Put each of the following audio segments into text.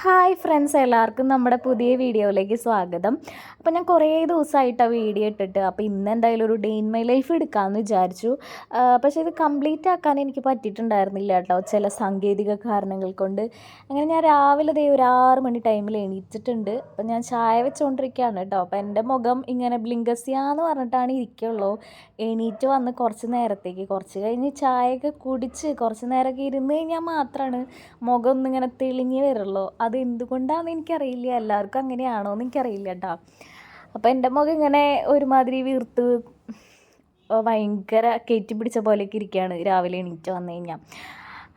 Hi friends എല്ലാവർക്കും നമ്മുടെ പുതിയ വീഡിയോയിലേക്ക് സ്വാഗതം. അപ്പോൾ ഞാൻ കുറേ ദിവസമായിട്ട് ആ വീഡിയോ ഇട്ടിട്ട് അപ്പോൾ ഇന്ന് എന്തായാലും ഒരു ഡേ ഇൻ മൈ ലൈഫ് എടുക്കാമെന്ന് വിചാരിച്ചു. പക്ഷേ ഇത് കംപ്ലീറ്റ് ആക്കാൻ എനിക്ക് പറ്റിയിട്ടുണ്ടായിരുന്നില്ല കേട്ടോ ചില സാങ്കേതിക കാരണങ്ങൾ കൊണ്ട്. അങ്ങനെ ഞാൻ രാവിലെ ദേ ഒരു ആറ് മണി ടൈമിൽ എണീറ്റിട്ടുണ്ട്. അപ്പോൾ ഞാൻ ചായ വെച്ചുകൊണ്ടിരിക്കുകയാണ് കേട്ടോ. അപ്പോൾ എന്റെ മുഖം ഇങ്ങനെ ബ്ലിങ്കസിയാന്ന് പറഞ്ഞിട്ടാണ് ഇരിക്കുള്ളൂ. എണീറ്റ് വന്ന് കുറച്ച് നേരത്തേക്ക് കുറച്ച് കഴിഞ്ഞ് ചായയൊക്കെ കുടിച്ച് കുറച്ച് നേരമൊക്കെ ഇരുന്ന് കഴിഞ്ഞാൽ മാത്രമാണ് മുഖം ഒന്നിങ്ങനെ തെളിഞ്ഞ് വരുള്ളൂ. അത് എന്തുകൊണ്ടാണെന്ന് എനിക്കറിയില്ല. എല്ലാവർക്കും അങ്ങനെയാണോ എന്ന് എനിക്കറിയില്ല കേട്ടോ അപ്പോൾ എന്റെ മുഖം ഇങ്ങനെ ഒരുമാതിരി വീർത്ത് ഭയങ്കര കയറ്റി പിടിച്ച പോലെയൊക്കെ ഇരിക്കുകയാണ് രാവിലെ എണീറ്റ് വന്നു കഴിഞ്ഞാൽ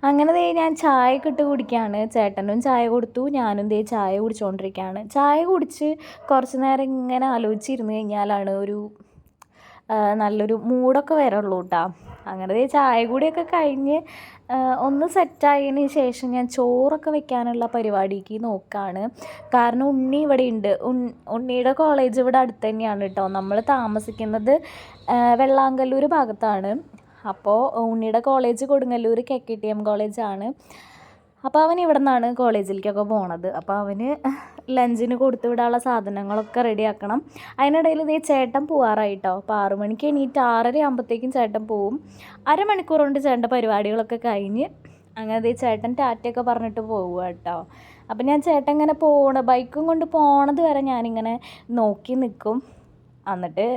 അങ്ങനെ ദേ ഞാൻ ചായ ഇട്ട് കുടിക്കുകയാണ് ചേട്ടനും ചായ കൊടുത്തു. ഞാനും ദേ ചായ കുടിച്ചുകൊണ്ടിരിക്കുകയാണ് ചായ കുടിച്ച് കുറച്ച് നേരം ഇങ്ങനെ ആലോചിച്ചിരുന്ന് കഴിഞ്ഞാലാണ് ഒരു നല്ലൊരു മൂഡൊക്കെ വരുള്ളൂ കേട്ടോ അങ്ങനെ ചായ കൂടിയൊക്കെ കഴിഞ്ഞ് ഒന്ന് സെറ്റായതിന് ശേഷം ഞാൻ ചോറൊക്കെ വെക്കാനുള്ള പരിപാടിക്ക് നോക്കുകയാണ് കാരണം ഉണ്ണി ഇവിടെ ഉണ്ട് ഉണ്ണിയുടെ കോളേജ് ഇവിടെ അടുത്ത് തന്നെയാണ് കേട്ടോ നമ്മൾ താമസിക്കുന്നത് വെള്ളാങ്കല്ലൂർ ഭാഗത്താണ്. അപ്പോൾ ഉണ്ണിയുടെ college Kodungallur K K T M കോളേജാണ് അപ്പോൾ അവൻ ഇവിടെ നിന്നാണ് കോളേജിലേക്കൊക്കെ പോണത്. അപ്പോൾ അവന് ലഞ്ചിന് കൊടുത്തു വിടാനുള്ള സാധനങ്ങളൊക്കെ റെഡിയാക്കണം. അതിനിടയിൽ ഇതേ ചേട്ടൻ പോവാറായിട്ടോ. അപ്പോൾ ആറു മണിക്ക് എണീറ്റ് ആറര ആകുമ്പോഴത്തേക്കും ചേട്ടൻ പോവും. അരമണിക്കൂർ കൊണ്ട് ചേട്ടൻ പരിപാടികളൊക്കെ കഴിഞ്ഞ് അങ്ങനെ ദേ ചേട്ടൻ ടാറ്റയൊക്കെ പറഞ്ഞിട്ട് പോവുക കേട്ടോ അപ്പം ഞാൻ ചേട്ടൻ ഇങ്ങനെ പോണ ബൈക്കും കൊണ്ട് പോണത് വരെ ഞാനിങ്ങനെ നോക്കി നിൽക്കും എന്നിട്ട്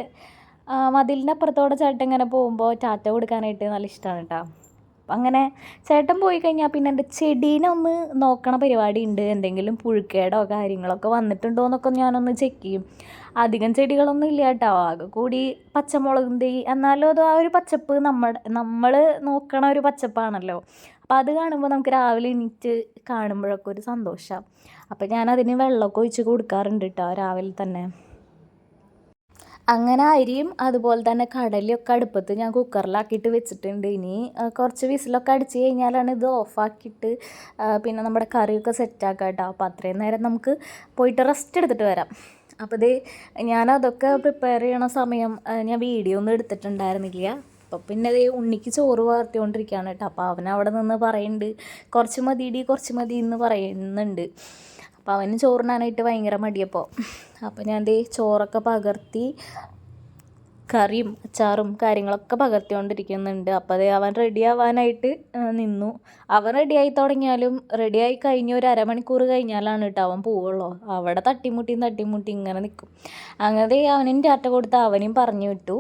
മതിലിന്റെ അപ്പുറത്തോടെ ചേട്ടൻ ഇങ്ങനെ പോകുമ്പോൾ ടാറ്റ കൊടുക്കാനായിട്ട് നല്ല ഇഷ്ടമാണ് കേട്ടോ അങ്ങനെ ചേട്ടൻ പോയി കഴിഞ്ഞാൽ പിന്നെ എന്റെ ചെടീനെ ഒന്ന് നോക്കണ പരിപാടി ഉണ്ട് എന്തെങ്കിലും പുഴുക്കേടോ കാര്യങ്ങളൊക്കെ വന്നിട്ടുണ്ടോ എന്നൊക്കെ ഞാനൊന്ന് ചെക്ക് ചെയ്യും. അധികം ചെടികളൊന്നും ഇല്ല കേട്ടോ. ആകെ കൂടി പച്ചമുളകും തൈ എന്നാലും അത് ആ ഒരു പച്ചപ്പ് നമ്മുടെ നമ്മൾ നോക്കണ ഒരു പച്ചപ്പാണല്ലോ. അപ്പോൾ അത് കാണുമ്പോൾ നമുക്ക് രാവിലെ എണീറ്റ് കാണുമ്പോഴൊക്കെ ഒരു സന്തോഷമാണ് അപ്പോൾ ഞാൻ വെള്ളമൊക്കെ ഒഴിച്ച് കൊടുക്കാറുണ്ട് കേട്ടോ രാവിലെ തന്നെ. അങ്ങനെ അരിയും അതുപോലെ തന്നെ കടലയൊക്കെ അടുപ്പത്ത് ഞാൻ കുക്കറിലാക്കിയിട്ട് വെച്ചിട്ടുണ്ട്. ഇനി കുറച്ച് വിസിലൊക്കെ അടിച്ച് കഴിഞ്ഞാലാണ് ഇത് ഓഫാക്കിയിട്ട് പിന്നെ നമ്മുടെ കറിയൊക്കെ സെറ്റാക്കാം കേട്ടോ അപ്പോൾ അത്രയും നേരം നമുക്ക് പോയിട്ട് റെസ്റ്റ് എടുത്തിട്ട് വരാം. അപ്പോൾ ഇത് ഞാനതൊക്കെ പ്രിപ്പയർ ചെയ്യണ സമയം ഞാൻ വീഡിയോ ഒന്നും എടുത്തിട്ടുണ്ടായിരുന്നില്ല. അപ്പോൾ പിന്നെ ദേ ഉണ്ണിക്ക് ചോറ് വാർത്തിക്കൊണ്ടിരിക്കുകയാണ് കേട്ടോ അപ്പോൾ അവൻ അവിടെ നിന്ന് പറയുന്നുണ്ട് കുറച്ച് മതിയിടി കുറച്ച് മതി എന്ന് പറയുന്നുണ്ട്. അപ്പോൾ അവന് ചോറിനാനായിട്ട് ഭയങ്കര മടിയപ്പോൾ അപ്പോൾ ഞാൻ ദേ ചോറൊക്കെ പകർത്തി കറിയും അച്ചാറും കാര്യങ്ങളൊക്കെ പകർത്തിക്കൊണ്ടിരിക്കുന്നുണ്ട്. അപ്പോൾ അതേ അവൻ റെഡി ആവാനായിട്ട് നിന്നു. അവൻ റെഡിയായി തുടങ്ങിയാലും റെഡിയായി കഴിഞ്ഞ ഒരു അരമണിക്കൂർ കഴിഞ്ഞാലാണ് കേട്ടോ അവൻ പോവുള്ളൂ. അവിടെ തട്ടിമുട്ടിയും തട്ടിമുട്ടിയും ഇങ്ങനെ നിൽക്കും അങ്ങനെ അവനും ടാറ്റ കൊടുത്ത് അവനെയും പറഞ്ഞു വിട്ടു.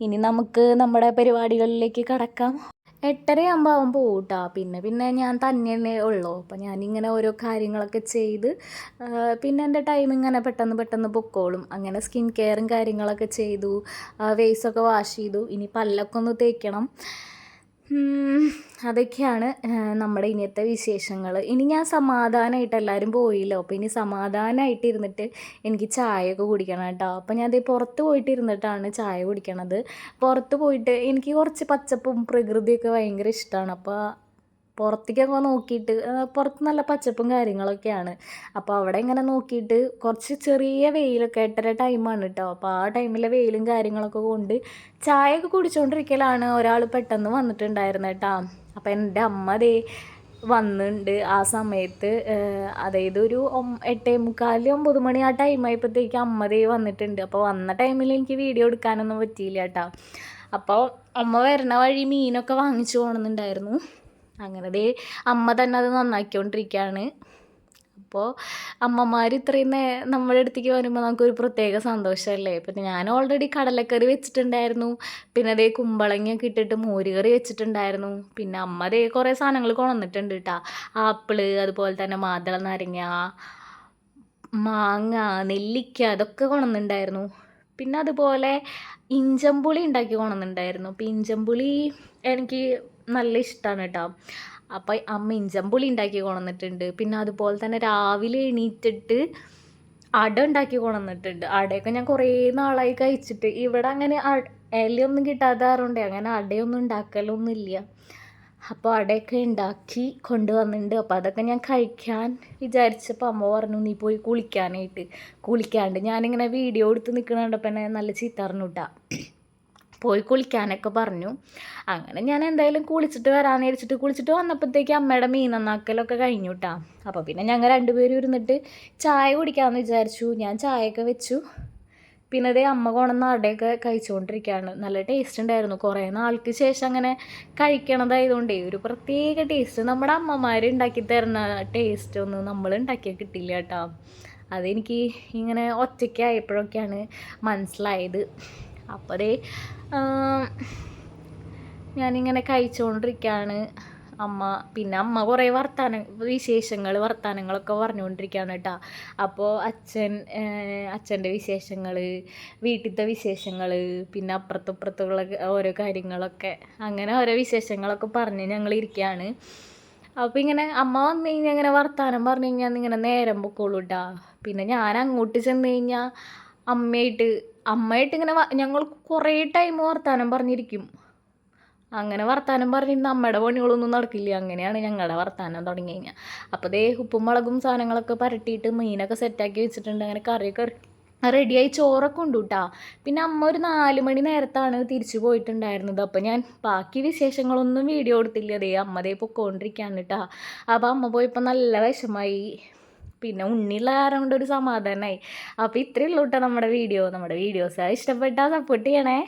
ഇനി നമുക്ക് നമ്മുടെ പരിപാടികളിലേക്ക് കടക്കാം. എട്ടരയാകുമ്പോൾ അവൻ പോകും കേട്ടോ പിന്നെ പിന്നെ ഞാൻ തന്നെ ഉള്ളൂ. അപ്പം ഞാനിങ്ങനെ ഓരോ കാര്യങ്ങളൊക്കെ ചെയ്ത് പിന്നെ എന്റെ ടൈം ഇങ്ങനെ പെട്ടെന്ന് പെട്ടെന്ന് പൊക്കോളും. അങ്ങനെ സ്കിൻ കെയറും കാര്യങ്ങളൊക്കെ ചെയ്തു വേസൊക്കെ വാഷ് ചെയ്തു. ഇനി പല്ലൊക്കെ ഒന്ന് തേക്കണം. അതൊക്കെയാണ് നമ്മുടെ ഇനിയത്തെ വിശേഷങ്ങൾ. ഇനി ഞാൻ സമാധാനമായിട്ട് എല്ലാവരും പോയില്ലോ. അപ്പോൾ ഇനി സമാധാനമായിട്ട് ഇരുന്നിട്ട് എനിക്ക് ചായയൊക്കെ കുടിക്കണം കേട്ടോ. അപ്പോൾ ഞാൻ അതേ പുറത്ത് പോയിട്ട് ഇരുന്നിട്ടാണ് ചായ കുടിക്കണത്. പുറത്ത് പോയിട്ട് എനിക്ക് കുറച്ച് പച്ചപ്പും പ്രകൃതിയൊക്കെ ഭയങ്കര ഇഷ്ടമാണ്. അപ്പോൾ പുറത്തേക്കൊക്കെ നോക്കിയിട്ട് പുറത്ത് നല്ല പച്ചപ്പും കാര്യങ്ങളൊക്കെയാണ്. അപ്പോൾ അവിടെ ഇങ്ങനെ നോക്കിയിട്ട് കുറച്ച് ചെറിയ വെയിലൊക്കെ എട്ടര ടൈമാണ് കേട്ടോ അപ്പോൾ ആ ടൈമിലെ വെയിലും കാര്യങ്ങളൊക്കെ കൊണ്ട് ചായയൊക്കെ കുടിച്ചുകൊണ്ടിരിക്കലാണ് ഒരാൾ പെട്ടെന്ന് വന്നിട്ടുണ്ടായിരുന്നു കേട്ടോ അപ്പോൾ എന്റെ അമ്മ ദേ വന്നിട്ടുണ്ട് ആ സമയത്ത് അതായത് ഒരു എട്ടേ മുക്കാൽ ഒമ്പത് മണി ആ ടൈം ആയപ്പോഴത്തേക്ക് അമ്മ ദേ വന്നിട്ടുണ്ട്. അപ്പോൾ വന്ന ടൈമിൽ എനിക്ക് വീഡിയോ എടുക്കാനൊന്നും പറ്റിയില്ല കേട്ടോ അപ്പോൾ അമ്മ വരണ വഴി മീനൊക്കെ വാങ്ങിച്ചു പോകണമെന്നുണ്ടായിരുന്നു അങ്ങനെ ദേ അമ്മ തന്നെ അത് നന്നാക്കിക്കൊണ്ടിരിക്കുകയാണ് അപ്പോൾ അമ്മമാർ ഇത്രയും നമ്മുടെ അടുത്തേക്ക് വരുമ്പോൾ നമുക്കൊരു പ്രത്യേക സന്തോഷമല്ലേ പിന്നെ ഞാൻ ഓൾറെഡി കടലക്കറി വെച്ചിട്ടുണ്ടായിരുന്നു. പിന്നെ അതേ കുമ്പളങ്ങയൊക്കെ ഇട്ടിട്ട് മോരുകറി വെച്ചിട്ടുണ്ടായിരുന്നു. പിന്നെ അമ്മ അതേ കുറേ സാധനങ്ങൾ കൊണ്ടുവന്നിട്ടുണ്ട് കേട്ടോ ആപ്പിൾ അതുപോലെ തന്നെ മാതള നാരങ്ങ മാങ്ങ നെല്ലിക്ക അതൊക്കെ കൊണ്ടുവന്നിട്ടുണ്ടായിരുന്നു. പിന്നെ അതുപോലെ ഇഞ്ചമ്പുളി ഉണ്ടാക്കി കൊണ്ടുവന്നിട്ടുണ്ടായിരുന്നു. അപ്പോൾ ഇഞ്ചമ്പുളി എനിക്ക് നല്ല ഇഷ്ടമാണ് കേട്ടോ അപ്പോൾ അമ്മ ഇഞ്ചമ്പുളി ഉണ്ടാക്കി കൊണ്ടുവന്നിട്ടുണ്ട്. പിന്നെ അതുപോലെ തന്നെ രാവിലെ എണീറ്റിട്ട് അട ഉണ്ടാക്കി കൊണ്ടുവന്നിട്ടുണ്ട്. അടയൊക്കെ ഞാൻ കുറേ നാളായി കഴിച്ചിട്ട്. ഇവിടെ അങ്ങനെ ഇലയൊന്നും ഇലയൊന്നും കിട്ടാതാറുണ്ട് അങ്ങനെ അടയൊന്നും ഉണ്ടാക്കലൊന്നുമില്ല അപ്പോൾ അടയൊക്കെ ഉണ്ടാക്കി കൊണ്ടുവന്നിട്ടുണ്ട്. അപ്പോൾ അതൊക്കെ ഞാൻ കഴിക്കാൻ വിചാരിച്ചപ്പോൾ അമ്മ പറഞ്ഞു നീ പോയി കുളിക്കാനായിട്ട്. കുളിക്കാണ്ട് ഞാനിങ്ങനെ വീഡിയോ എടുത്ത് നിൽക്കണ കണ്ടപ്പോൾ എന്നെ നല്ല ചീത്ത പറഞ്ഞു കേട്ടാ പോയി കുളിക്കാനൊക്കെ പറഞ്ഞു. അങ്ങനെ ഞാൻ എന്തായാലും കുളിച്ചിട്ട് വരാമെന്ന് വിചാരിച്ചിട്ട് കുളിച്ചിട്ട് വന്നപ്പോഴത്തേക്ക് അമ്മയുടെ മീൻ നന്നാക്കലൊക്കെ കഴിഞ്ഞു കേട്ടോ അപ്പോൾ പിന്നെ ഞങ്ങൾ രണ്ടുപേരും ഇരുന്നിട്ട് ചായ കുടിക്കാമെന്ന് വിചാരിച്ചു. ഞാൻ ചായയൊക്കെ വെച്ചു. പിന്നെ അതേ അമ്മ കൊണ്ടുവന്ന അടയൊക്കെ കഴിച്ചുകൊണ്ടിരിക്കുകയാണ്. നല്ല ടേസ്റ്റ് ഉണ്ടായിരുന്നു. കുറേ നാൾക്ക് ശേഷം അങ്ങനെ കഴിക്കണതായതുകൊണ്ടേ ഒരു പ്രത്യേക ടേസ്റ്റ് നമ്മുടെ അമ്മമാർ ഉണ്ടാക്കി തരുന്ന ടേസ്റ്റ് ഒന്നും നമ്മൾ ഉണ്ടാക്കിയാൽ കിട്ടില്ല കേട്ടോ അതെനിക്ക് ഇങ്ങനെ ഒറ്റയ്ക്കായപ്പോഴൊക്കെയാണ് മനസ്സിലായത്. അപ്പോൾ അതേ ഞാനിങ്ങനെ കഴിച്ചുകൊണ്ടിരിക്കുകയാണ് അമ്മ പിന്നെ അമ്മ കുറേ വർത്താനം വിശേഷങ്ങൾ വർത്താനങ്ങളൊക്കെ പറഞ്ഞുകൊണ്ടിരിക്കുകയാണ് കേട്ടോ അപ്പോൾ അച്ഛൻ അച്ഛന്റെ വിശേഷങ്ങൾ വീട്ടിലത്തെ വിശേഷങ്ങൾ പിന്നെ അപ്പുറത്തും ഇപ്പുറത്തുള്ള ഓരോ കാര്യങ്ങളൊക്കെ. അങ്ങനെ ഓരോ വിശേഷങ്ങളൊക്കെ പറഞ്ഞ് ഞങ്ങൾ ഇരിക്കുകയാണ് അപ്പോൾ ഇങ്ങനെ അമ്മ വന്നു കഴിഞ്ഞാൽ ഇങ്ങനെ വർത്താനം പറഞ്ഞു കഴിഞ്ഞാൽ ഇങ്ങനെ നേരം പൊക്കോളൂ കേട്ടോ പിന്നെ ഞാൻ അങ്ങോട്ട് ചെന്ന് കഴിഞ്ഞാൽ അമ്മയായിട്ട് അമ്മയായിട്ട് ഇങ്ങനെ ഞങ്ങൾ കുറേ ടൈം വർത്താനം പറഞ്ഞിരിക്കും. അങ്ങനെ വർത്താനം പറഞ്ഞിരുന്ന അമ്മയുടെ പണികളൊന്നും നടക്കില്ല. അങ്ങനെയാണ് ഞങ്ങളുടെ വർത്താനം തുടങ്ങി കഴിഞ്ഞാൽ അപ്പോൾ ദേ ഉപ്പും മുളകും സാധനങ്ങളൊക്കെ പരട്ടിയിട്ട് മീനൊക്കെ സെറ്റാക്കി വെച്ചിട്ടുണ്ട്. അങ്ങനെ കറിയൊക്കെ റെഡിയായി ചോറൊക്കെ ഉണ്ട് കേട്ടോ പിന്നെ അമ്മ ഒരു നാല് മണി നേരത്താണ് തിരിച്ചു പോയിട്ടുണ്ടായിരുന്നത്. അപ്പോൾ ഞാൻ ബാക്കി വിശേഷങ്ങളൊന്നും വീഡിയോ എടുത്തില്ല. ദേ അമ്മ ദേ പൊക്കോണ്ടിരിക്കുകയാണ് കേട്ടോ അപ്പോൾ അമ്മ പോയപ്പോൾ നല്ല വിഷമായി. പിന്നെ ഉണ്ണിയുള്ള കാരണം കൊണ്ട് ഒരു സമാധാനമായി അപ്പോൾ ഇത്രയേ ഉള്ളൂ കേട്ടോ നമ്മുടെ വീഡിയോ. നമ്മുടെ വീഡിയോസ്. ഇഷ്ടപ്പെട്ടാൽ സപ്പോർട്ട് ചെയ്യണേ.